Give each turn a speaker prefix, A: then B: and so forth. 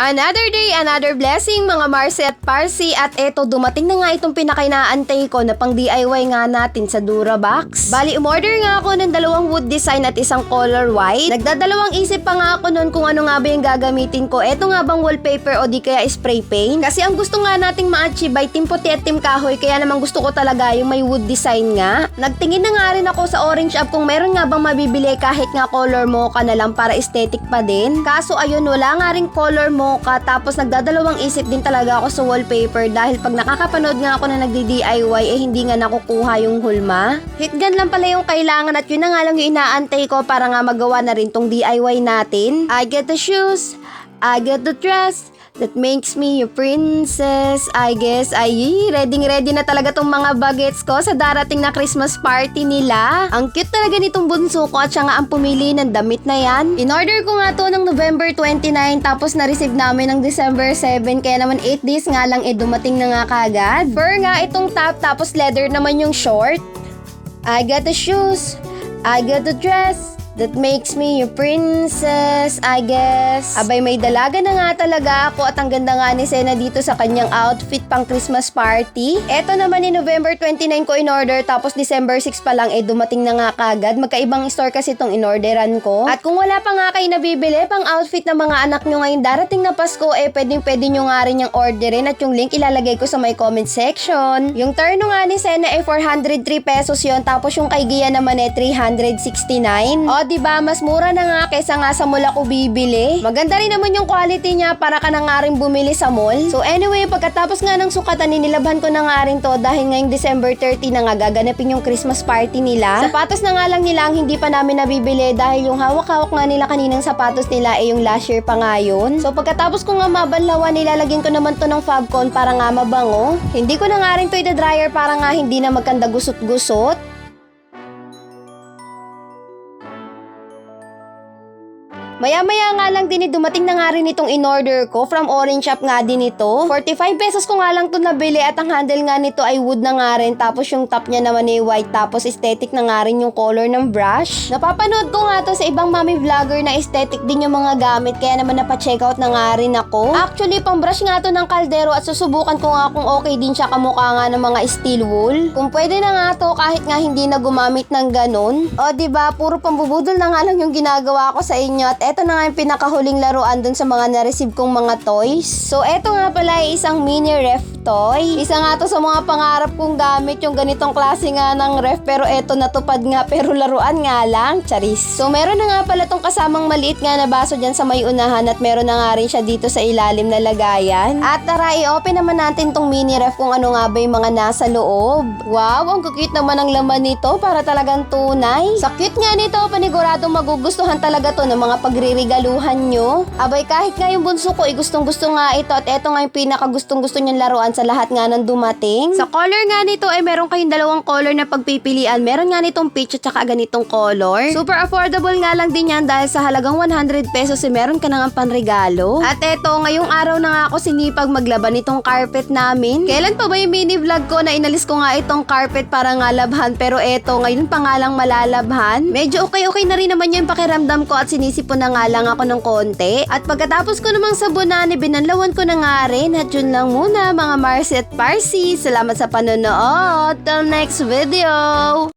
A: Another day, another blessing mga Marcy at Parsi at eto dumating na nga itong pinakainaantay ko na pang DIY nga natin sa Durabox. Bali, umorder nga ako ng dalawang wood design at isang color white. Nagdadalawang isip pa nga ako nun kung ano nga ba yung gagamitin ko. Eto nga bang wallpaper o di kaya spray paint? Kasi ang gusto nga nating ma-achieve ay Team Puti at Team Kahoy kaya naman gusto ko talaga yung may wood design nga. Nagtingin na nga rin ako sa orange app kung meron nga bang mabibili kahit nga color mocha na lang para aesthetic pa din. Kaso ayun, wala nga rin color mocha tapos nagdadalawang isip din talaga ako sa wallpaper dahil pag nakakapanood nga ako na nagdi-DIY eh hindi nga nakukuha yung hulma. Hit gun lang pala yung kailangan at yun na nga lang yung inaantay ko para nga magawa na rin tong DIY natin. I get the shoes, I get the dress, that makes me your princess. I guess, ay, ready ready na talaga tong mga bagets ko sa darating na Christmas party nila. Ang cute talaga nitong bunso ko at siya nga ang pumili ng damit na yan. In-order ko nga to ng November 29 tapos na-receive namin ng December 7 kaya naman 8 days nga lang eh dumating na nga kagad. Fur nga itong top tapos leather naman yung short. I got the shoes. I got the dress. That makes me your princess, I guess. Abay, may dalaga na nga talaga ako at ang ganda nga ni Sena dito sa kanyang outfit pang Christmas party. Eto naman ni November 29 ko in-order tapos December 6 pa lang eh dumating na nga kagad. Magkaibang store kasi itong in-orderan ko. At kung wala pa nga kayo nabibili pang outfit ng mga anak nyo ngayon darating na Pasko eh pwedeng pwede nyo nga rin yung orderin at yung link ilalagay ko sa my comment section. Yung terno nga ni Sena eh 403 pesos yon tapos yung kay Gia naman eh 369. O di ba mas mura na nga kaysa nga sa mall ako bibili. Maganda rin naman yung quality niya para ka na nga rin bumili sa mall. So anyway, pagkatapos nga ng sukatan nilabhan ko na nga rin to dahil ngayong December 30 na nga gaganapin yung Christmas party nila. Sapatos na nga lang nila ang hindi pa namin nabibili dahil yung hawak-hawak nga nila kaninang sapatos nila ay yung last year pa nga yun. So pagkatapos ko nga mabanlawan, nilalagyan ko naman to ng Fabcon para nga mabango. Hindi ko na nga rin to ita-dryer para nga hindi na magkanda gusot-gusot. Maya-maya nga lang din eh, dumating na nga rin itong in-order ko from Orange Shop nga din ito. 45 pesos ko nga lang to nabili at ang handle nga nito ay wood na nga rin tapos yung top niya naman ay white tapos aesthetic na nga rin yung color ng brush. Napapanood ko nga to sa ibang mami vlogger na aesthetic din yung mga gamit kaya naman napacheck out na nga rin ako. Actually, pang brush nga to ng kaldero at susubukan ko nga kung okay din siya kamukha nga ng mga steel wool. Kung pwede na nga to kahit nga hindi na gumamit ng ganun. O ba puro pambubudol na nga lang yung ginagawa ko sa inyo at eto na nga yung pinakahuling laruan dun sa mga na-receive kong mga toys. So eto nga pala ay isang mini ref toy. Isa nga to sa mga pangarap kong gamit yung ganitong klase nga ng ref pero eto natupad nga pero laruan nga lang. Charis. So meron na nga pala tong kasamang maliit nga na baso dyan sa may unahan at meron na nga rin siya dito sa ilalim na lagayan. At tara i-open naman natin tong mini ref kung ano nga ba yung mga nasa loob. Wow, ang cute naman ang laman nito para talagang tunay. Sa cute nga nito, paniguradong magugustuhan talaga to ng mga pagririgaluhan nyo. Abay kahit nga yung bunso ko, eh, gustong gusto nga ito at eto nga yung pinakagustong gusto niyang laruan sa lahat nga ng dumating. Sa color nga nito ay meron kayong dalawang color na pagpipilian. Meron nga nitong peach at saka ganitong color. Super affordable nga lang din yan dahil sa halagang 100 pesos eh, meron ka na nga panregalo. At eto, ngayong araw na nga ako sinipag maglaban itong carpet namin. Kailan pa ba yung mini vlog ko na inalis ko nga itong carpet para nga labhan pero eto, ngayon pa nga lang malalabhan. Medyo okay-okay na rin naman yung pakiramdam ko at sinisipon na nga lang ako ng konti. At pagkatapos ko namang sabunan, binanlawan ko na nga rin at yun lang muna mga Marcy at Parsi. Salamat sa panonood. Till next video!